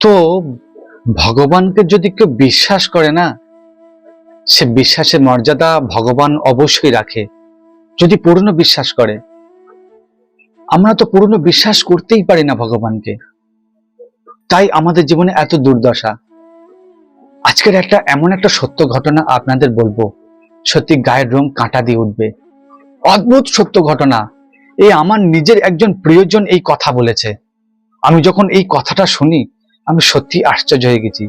তো ভগবানকে যদি কেউ বিশ্বাস করে না, সে বিশ্বাসের মর্যাদা ভগবান অবশ্যই রাখে, যদি পূর্ণ বিশ্বাস করে। আমরা তো পূর্ণ বিশ্বাস করতেই পারি না ভগবানকে। তাই আমাদের জীবনে এত দুর্দশা। আজকের একটা এমন একটা সত্য ঘটনা আপনাদের বলব। সত্যি গায়ের রং কাঁটা দিয়ে উঠবে। অদ্ভুত সত্য ঘটনা। এই আমার নিজের একজন প্রিয়জন এই কথা বলেছে। আমি যখন এই কথাটা শুনি আমি সত্যি আশ্চর্য হয়ে গেছি।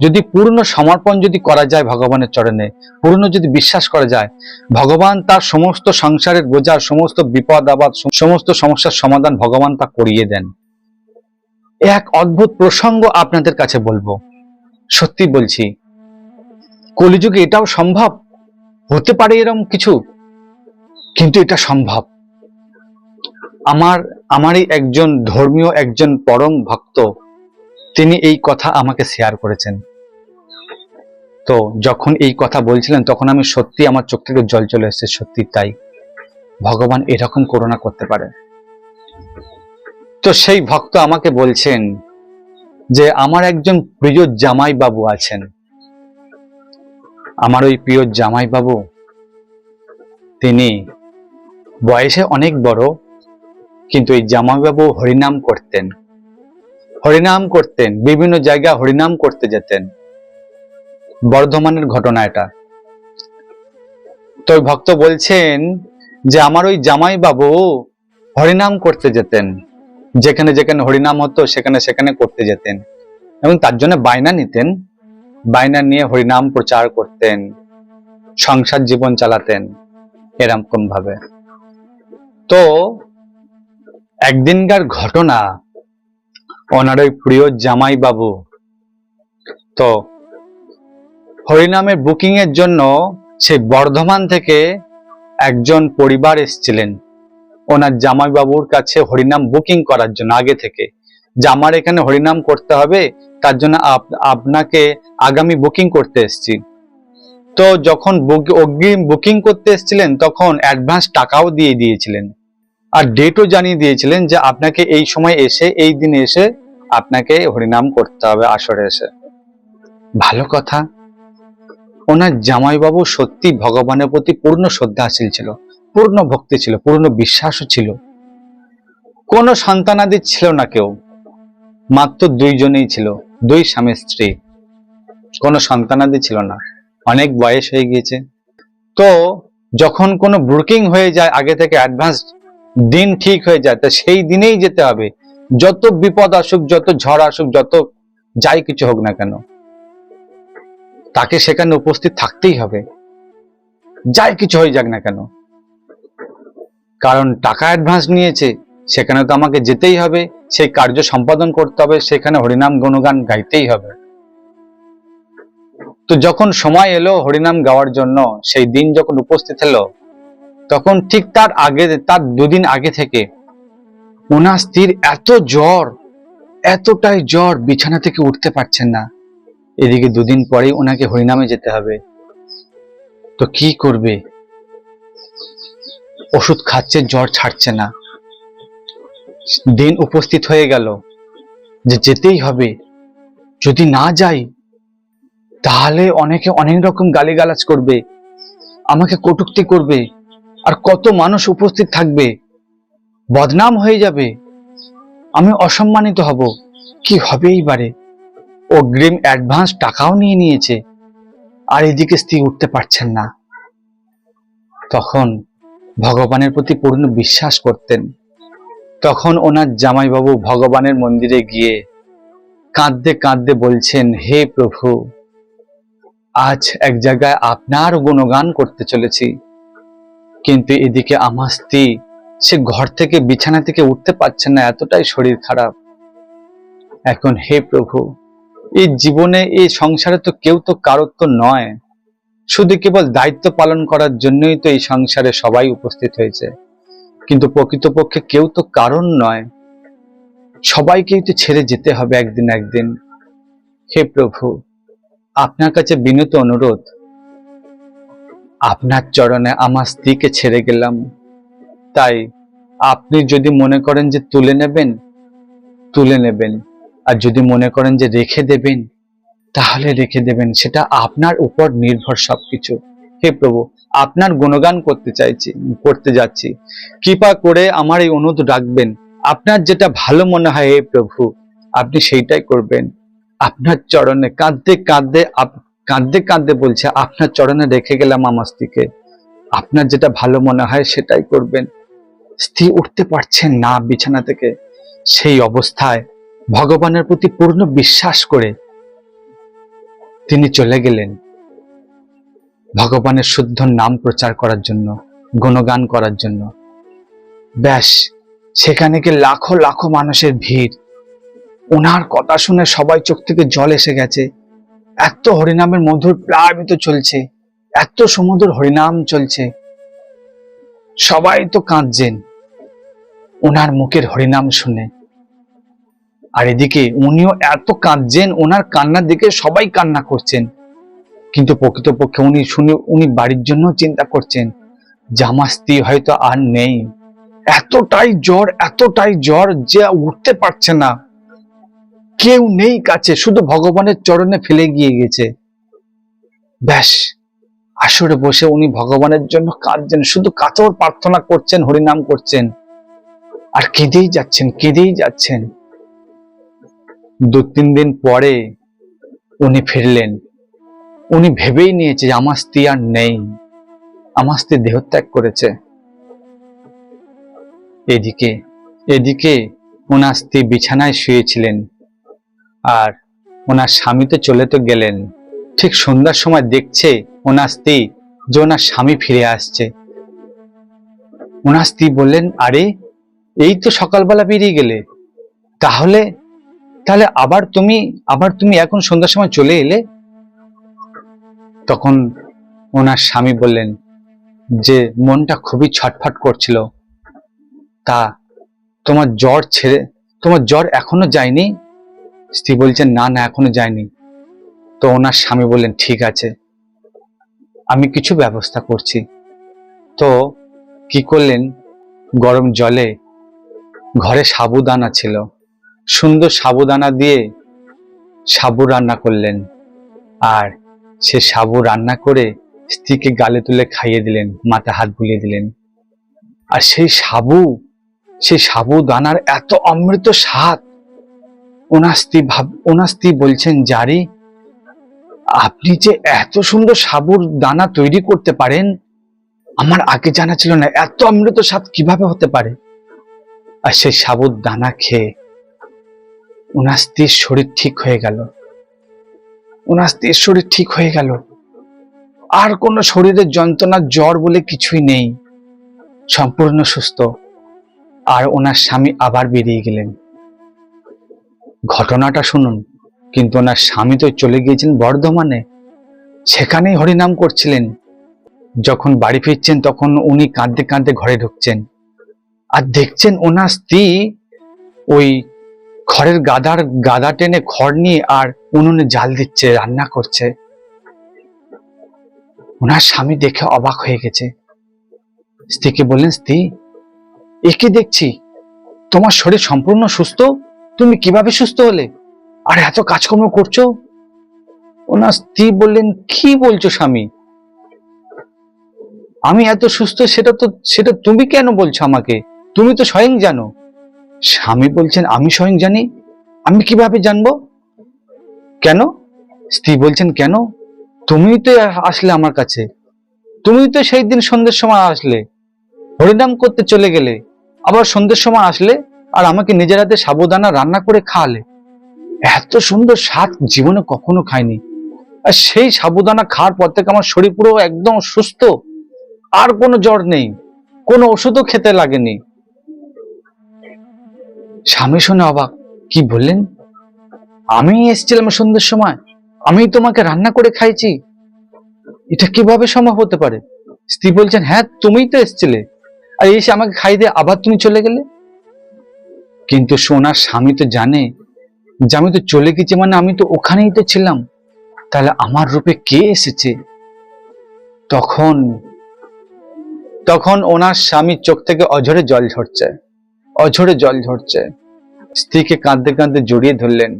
যদি পূর্ণ সমর্পণ যদি করা যায় ভগবানের চরণে, পূর্ণ যদি বিশ্বাস করা যায়, ভগবান তার সমস্ত সংসারের বোঝার সমস্ত বিপদ আবাদ সমস্ত সমস্যার সমাধান ভগবান তা করিয়ে দেন। এক অদ্ভুত প্রসঙ্গ আপনাদের কাছে বলব। সত্যি বলছি, কলিযুগে এটাও সম্ভব? হতে পারে এরকম কিছু? কিন্তু এটা সম্ভব। আমার, আমারই একজন ধর্মীয় একজন পরম ভক্ত তিনি এই কথা আমাকে শেয়ার করেছেন। তো যখন এই কথা বলছিলেন, তখন আমি সত্যি আমার চোখ থেকে জল চলে এসেছে সত্যি তাই। ভগবান এরকম করোনা করতে পারে। তো সেই ভক্ত আমাকে বলছেন যে, আমার একজন প্রিয় জামাই বাবু আছেন। আমার ওই প্রিয় জামাই বাবু তিনি বয়সে অনেক বড়, কিন্তু এই জামাইবাবু হরিনাম করতেন। হরিনাম করতেন, বিভিন্ন জায়গায় হরিনাম করতে যেতেন। বর্ধমানের ঘটনা এটা। তো ভক্ত বলছেন যে, আমার ওই জামাই বাবু হরিনাম করতে যেতেন। যেখানে যেখানে হরিনাম হতো, সেখানে সেখানে করতে যেতেন। এবং তার জন্য বায়না নিতেন। বায়না নিয়ে হরিনাম প্রচার করতেন। সংসার জীবন চালাতেন এরকম ভাবে। তো একদিনকার ঘটনা ওনার ওই প্রিয় জামাই বাবু। তো হরিনামের বুকিং এর জন্য সেই বর্ধমান থেকে একজন পরিবার এসেছিলেন। ওনার জামাই বাবুর কাছে হরিনাম বুকিং করার জন্য, আগে থেকে। যে আমার এখানে হরিনাম করতে হবে, তার জন্য আপ- আপনাকে আগামী বুকিং করতে এসেছি। তো যখন অগ্রিম বুকিং করতে এসেছিলেন, তখন অ্যাডভান্স টাকাও দিয়ে দিয়েছিলেন। আর ডেটও জানিয়ে দিয়েছিলেন যে আপনাকে এই সময় এসে, এই দিনে এসে আপনাকে হরিনাম করতে হবে আসরে এসে। ভালো কথা। ওনার জামাইবাবু সত্যি ভগবানের প্রতি পূর্ণ শ্রদ্ধাশীল ছিল, পূর্ণ ভক্তি ছিল, পূর্ণ বিশ্বাসও ছিল। কোনো সন্তানাদি ছিল না কেউ, মাত্র দুইজনেই ছিল, দুই স্বামী স্ত্রী। কোনো সন্তানাদি ছিল না, অনেক বয়স হয়ে গিয়েছে। তো যখন কোনো বুকিং হয়ে যায়, আগে থেকে অ্যাডভান্স দিন ঠিক হয়ে যায়, তা সেই দিনেই যেতে হবে। যত বিপদ আসুক, যত ঝড় আসুক, যত যাই কিছু হোক না কেন, তাকে সেখানে উপস্থিত থাকতেই হবে। যাই কিছু হয়ে যাক না কেন। কারণ টাকা অ্যাডভান্স নিয়েছে, সেখানে তো আমাকে যেতেই হবে, সেই কার্য সম্পাদন করতে হবে, সেখানে হরিনাম গণগান গাইতেই হবে। তো যখন সময় এলো হরিনাম গাওয়ার জন্য, সেই দিন যখন উপস্থিত হলো, তখন ঠিক তার আগে, তার দুদিন আগে থেকে ওনার স্ত্রীর এত জ্বর, এতটাই জ্বর বিছানা থেকে উঠতে পারছেন না। এদিকে দুদিন পরেই ওনাকে হরিনামে যেতে হবে। তো কি করবে? ওষুধ খাচ্ছে, জ্বর ছাড়ছে না। দিন উপস্থিত হয়ে গেল যে যেতেই হবে। যদি না যাই, তাহলে অনেকে অনেক রকম গালিগালাজ করবে, আমাকে কটুক্তি করবে, আর কত মানুষ উপস্থিত থাকবে। বদনাম হয়ে যাবে। আমি অসম্মানিত হব। কি হবে এইবারে? অগ্রিম অ্যাডভান্স টাকাও নিয়ে নিয়েছে। আর এদিকে স্ত্রী উঠতে পারছেন না। তখন ভগবানের প্রতি পূর্ণ বিশ্বাস করতেন। তখন ওনার জামাইবাবু ভগবানের মন্দিরে গিয়ে কাঁদতে কাঁদতে বলছেন, হে প্রভু, আজ এক জায়গায় আপনার গুণগান করতে চলেছি। কিন্তু এদিকে আমার স্ত্রী সে ঘর থেকে, বিছানা থেকে উঠতে পারছে না, এতটাই শরীর খারাপ। এখন হে প্রভু, এই জীবনে, এই সংসারে তো কেউ তো কারোর তো নয়। শুধু কেবল দায়িত্ব পালন করার জন্যই তো এই সংসারে সবাই উপস্থিত হয়েছে। কিন্তু প্রকৃতপক্ষে কেউ তো কারণ নয়। সবাইকেই তো ছেড়ে যেতে হবে একদিন একদিন। হে প্রভু, আপনার কাছে বিনীত অনুরোধ, আপনার চরণে আমার স্ত্রীকে ছেড়ে গেলাম। তাই আপনি যদি মনে করেন যে তুলে নেবেন তুলে নেবেন। আর যদি মনে করেন যে রেখে দেবেন, তাহলে রেখে দেবেন। সেটা আপনার উপর নির্ভর সবকিছু। হে প্রভু, আপনার গুণগান করতে চাইছি, করতে যাচ্ছি। কৃপা করে আমার এই অনুরোধ রাখবেন। আপনার যেটা ভালো মনে হয়, হে প্রভু, আপনি সেইটাই করবেন। আপনার চরণে কাঁদতে কাঁদতে কাঁদতে কাঁদতে বলছে, আপনার চরণে রেখে গেলাম আমার স্ত্রীকে। আপনার যেটা ভালো মনে হয়, সেটাই করবেন। স্ত্রী উঠতে পারছেন না বিছানা থেকে। সেই অবস্থায় ভগবানের প্রতি পূর্ণ বিশ্বাস করে তিনি চলে গেলেন ভগবানের শুদ্ধ নাম প্রচার করার জন্য, গুণগান করার জন্য। ব্যাস, সেখানে গিয়ে লাখো লাখো মানুষের ভিড়। ওনার কথা শুনে সবাই চোখ থেকে জল এসে গেছে। এত হরিনামের মধুর প্লাবিত চলছে, এত সমুদ্র হরিনাম চলছে। সবাই তো কাঁদছেন। ওনার মুখের হরিনাম শুনে। আর এদিকে উনিও এত কাঁদছেন, ওনার কান্নার দিকে সবাই কান্না করছেন। কিন্তু প্রকৃতপক্ষে উনি শুনে উনি বাড়ির জন্য চিন্তা করছেন, জামা স্ত্রী হয়তো আর নেই। এতটাই জ্বর এতটাই জ্বর যে উঠতে পারছে না। কেউ নেই কাছে, শুধু ভগবানের চরণে ফেলে গিয়ে গেছে। ব্যাস, আসরে বসে উনি ভগবানের জন্য কাঁদছেন, শুধু কাতর প্রার্থনা করছেন, হরিনাম করছেন। আর কেঁদেই যাচ্ছেন কেঁদেই যাচ্ছেন। দু তিন দিন পরে উনি ফিরলেন। উনি ভেবেই নিয়েছে যে আমার স্ত্রী আর নেই, আমার স্ত্রী দেহত্যাগ করেছে। এদিকে এদিকে ওনার স্ত্রী বিছানায় শুয়েছিলেন আর ওনার স্বামী তো চলে তো গেলেন। ঠিক সন্ধ্যার সময় দেখছে ওনার স্ত্রী যে ওনার স্বামী ফিরে আসছে। ওনার স্ত্রী বললেন, আরে এই তো সকালবেলা বেরিয়ে গেলে। তাহলে তাহলে আবার তুমি আবার তুমি এখন সন্ধ্যার সময় চলে এলে? তখন ওনার স্বামী বললেন যে, মনটা খুবই ছটফট করছিল। তা তোমার জ্বর ছেড়ে, তোমার জ্বর এখনও যায়নি? স্ত্রী বলছেন না না, এখনও যায়নি। তো ওনার স্বামী বললেন, ঠিক আছে, আমি কিছু ব্যবস্থা করছি। তো কি করলেন? গরম জলে ঘরে সাবুদানা ছিল। সুন্দর সাবুদানা দিয়ে সাবু রান্না করলেন। আর সে সাবু রান্না করে স্ত্রীকে গালে তুলে খাইয়ে দিলেন মাথা হাত বুলিয়ে দিলেন। আর সেই সাবু সেই সাবু দানার এত অমৃত স্বাদ। ওনার স্ত্রী ভাব, ওনার স্ত্রী বলছেন, জারি, আপনি যে এত সুন্দর সাবুর দানা তৈরি করতে পারেন, আমার আগে জানা ছিল না, এত অমৃত স্বাদ কীভাবে হতে পারে? আর সেই সাবুর দানা খেয়ে ওনার স্ত্রীর শরীর ঠিক হয়ে গেল। ওনার স্ত্রীর শরীর ঠিক হয়ে গেল। আর কোনো শরীরের যন্ত্রণা, জ্বর বলে কিছুই নেই। সম্পূর্ণ সুস্থ। আর ওনার স্বামী আবার বেরিয়ে গেলেন। ঘটনাটা শুনুন, কিন্তু ওনার স্বামী তো চলে গিয়েছেন বর্ধমানে। সেখানেই হরিনাম করছিলেন। যখন বাড়ি ফিরছেন, তখন উনি কাঁদতে কাঁদতে ঘরে ঢুকছেন। আর দেখছেন ওনার স্ত্রী ওই খড়ের গাদার, গাদা টেনে খড় নিয়ে আর উনুনে জাল দিচ্ছে, রান্না করছে। ওনার স্বামী দেখে অবাক হয়ে গেছে। স্ত্রীকে বললেন, স্ত্রী একে দেখছি? তোমার শরীর সম্পূর্ণ সুস্থ? তুমি কীভাবে সুস্থ হলে? আর এত কাজকর্ম করছ? ওনার স্ত্রী বললেন, কি বলছো স্বামী? আমি এত সুস্থ, সেটা তো, সেটা তুমি কেন বলছো আমাকে? তুমি তো স্বয়ং জানো। স্বামী বলছেন, আমি স্বয়ং জানি। আমি কীভাবে জানব? কেন? স্ত্রী বলছেন, কেন? তুমি তো আসলে আমার কাছে। তুমি তো সেই দিন সন্ধ্যের সময় আসলে। হরিনাম করতে চলে গেলে। আবার সন্ধ্যের সময় আসলে আর আমাকে নিজের হাতে সাবুদানা রান্না করে খাওয়ালে। এত সুন্দর স্বাদ জীবনে কখনো খাইনি। আর সেই সাবুদানা খাওয়ার পর থেকে আমার শরীর পুরো একদম সুস্থ। আর কোনো জ্বর নেই। কোনো ওষুধও খেতে লাগেনি। স্বামী শুনে অবাক। কি বললেন? আমি এসেছিলাম সন্ধ্যের সময়। আমি তোমাকে রান্না করে খাইছি এটা কীভাবে সম্ভব হতে পারে? স্ত্রী বলছেন হ্যাঁ তুমিই তো এসেছিলে। আর এসে আমাকে খাই দিয়ে আবার তুমি চলে গেলে? কিন্তু সোনার স্বামী তো জানে যে আমি তো চলে গেছি মানে আমি তো ওখানেই তো ছিলাম। তাহলে আমার রূপে কে এসেছে? তখন তখন ওনার স্বামীর চোখ থেকে অঝরে জল ঝরছে। অঝরে জল ঝরছে। স্ত্রীকে কাঁদতে কাঁদতে জড়িয়ে ধরলেন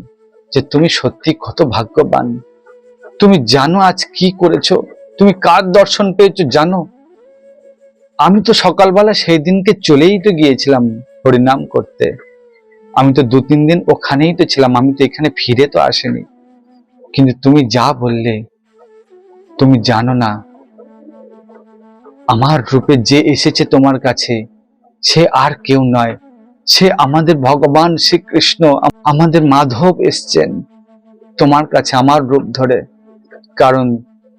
যে, তুমি সত্যি কত ভাগ্যবান। তুমি জানো আজ কি করেছ? তুমি কার দর্শন পেয়েছ জানো? আমি তো সকালবেলা সেই দিনকে চলেই তো গিয়েছিলাম হরিনাম করতে। আমি তো দু তিন দিন ওখানেই তো ছিলাম, আমি তো এখানে ফিরে তো আসিনি। কিন্তু তুমি যা বললে, তুমি জানো না। আমার রূপে যে এসেছে তোমার কাছে সে আর কেউ নয়। সে আমাদের ভগবান শ্রীকৃষ্ণ, আমাদের মাধব এসছেন তোমার কাছে আমার রূপ ধরে। কারণ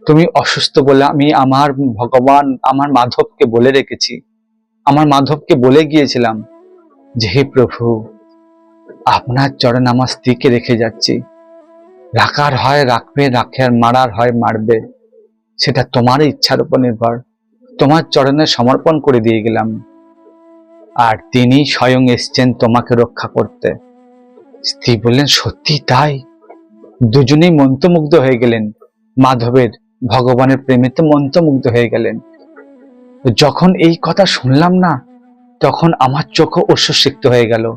তুমি অসুস্থ বলে আমি আমার ভগবান, আমার মাধবকে বলে রেখেছি। আমার মাধবকে বলে গিয়েছিলাম যে, হে প্রভু, আপনার চরণ আমার স্ত্রীকে রেখে যাচ্ছি। রাখার হয়, রাখবে রাখে আর মারার হয়, মারবে। সেটা তোমার ইচ্ছার উপর নির্ভর। তোমার চরণে সমর্পণ করে দিয়ে গেলাম। আর তিনি স্বয়ং এসছেন তোমাকে রক্ষা করতে। স্ত্রী বললেন সত্যি তাই? দুজনেই মন্ত্রমুগ্ধ হয়ে গেলেন। মাধবের ভগবানের প্রেমেতে মন্ত্রমুগ্ধ হয়ে গেলেন। যখন এই কথা শুনলাম না, তখন আমার চোখও অশ্বসিক্ত হয়ে গেল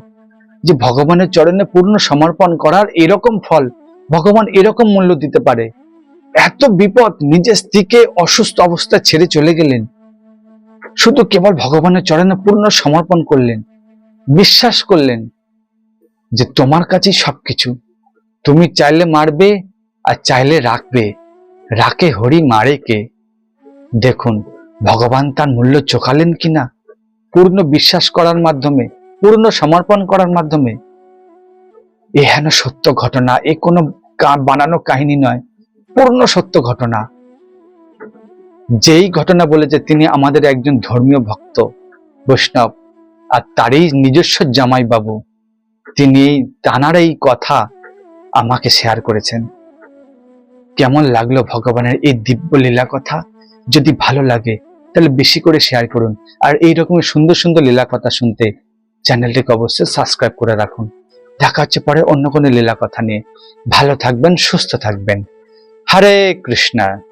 যে ভগবানের চরণে পূর্ণ সমর্পণ করার এরকম ফল ভগবান এরকম মূল্য দিতে পারে। এত বিপদ নিজের স্ত্রীকে অসুস্থ অবস্থা ছেড়ে চলে গেলেন। শুধু কেবল ভগবানের চরণে পূর্ণ সমর্পণ করলেন, বিশ্বাস করলেন যে তোমার কাছেই সবকিছু। তুমি চাইলে মারবে আর চাইলে রাখবে। রাকে হরি মারে কে? দেখুন, ভগবান তার মূল্য চোখালেন কিনা? পূর্ণ বিশ্বাস করার মাধ্যমে, পূর্ণ সমর্পণ করার মাধ্যমে। এ হেন সত্য ঘটনা, এ কোনো বানানো কাহিনী নয়। পূর্ণ সত্য ঘটনা। যেই ঘটনা বলেছে, তিনি আমাদের একজন ধর্মীয় ভক্ত বৈষ্ণব, আর তারই নিজস্ব জামাই বাবু তিনি তানার এই কথা আমাকে শেয়ার করেছেন। কেমন লাগল ভগবানের এই দিব্য লীলা কথা? যদি ভালো লাগে, তাহলে বেশি করে শেয়ার করুন। আর এই রকমের সুন্দর সুন্দর লীলা কথা শুনতে চ্যানেলটিকে অবশ্যই সাবস্ক্রাইব করে রাখুন। দেখা হচ্ছে পরে অন্য কোনো লীলা কথা নিয়ে। ভালো থাকবেন, সুস্থ থাকবেন। হরে কৃষ্ণা।